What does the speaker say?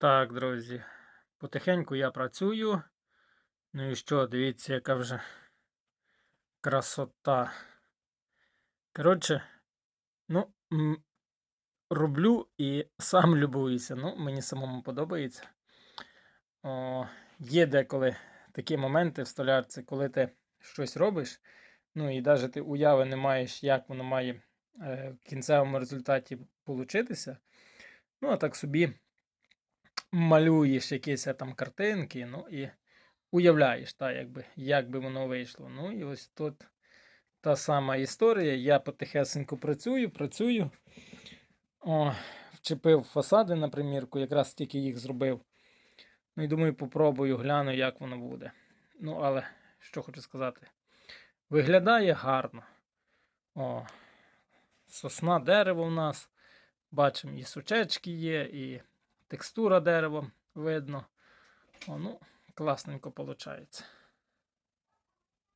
Так, друзі, потихеньку я працюю. Ну і що, дивіться, яка вже красота. Коротше, ну, роблю і сам любуюся. Ну, мені самому подобається. О, є деколи такі моменти в столярці, коли ти щось робиш, ну і навіть ти уяви не маєш, як воно має е, в кінцевому результаті получитися. Ну, а так собі малюєш якісь е, там картинки, ну і уявляєш, та, якби, як би воно вийшло. Ну і ось тут та сама історія. Я потихесенько працюю, працюю. О, вчепив фасади на примірку, якраз тільки їх зробив. Ну і думаю, попробую, гляну, як воно буде. Ну, але що хочу сказати, виглядає гарно. О, сосна дерево в нас. Бачимо, і сучечки є, і текстура дерева видно. О, ну, класненько виходить.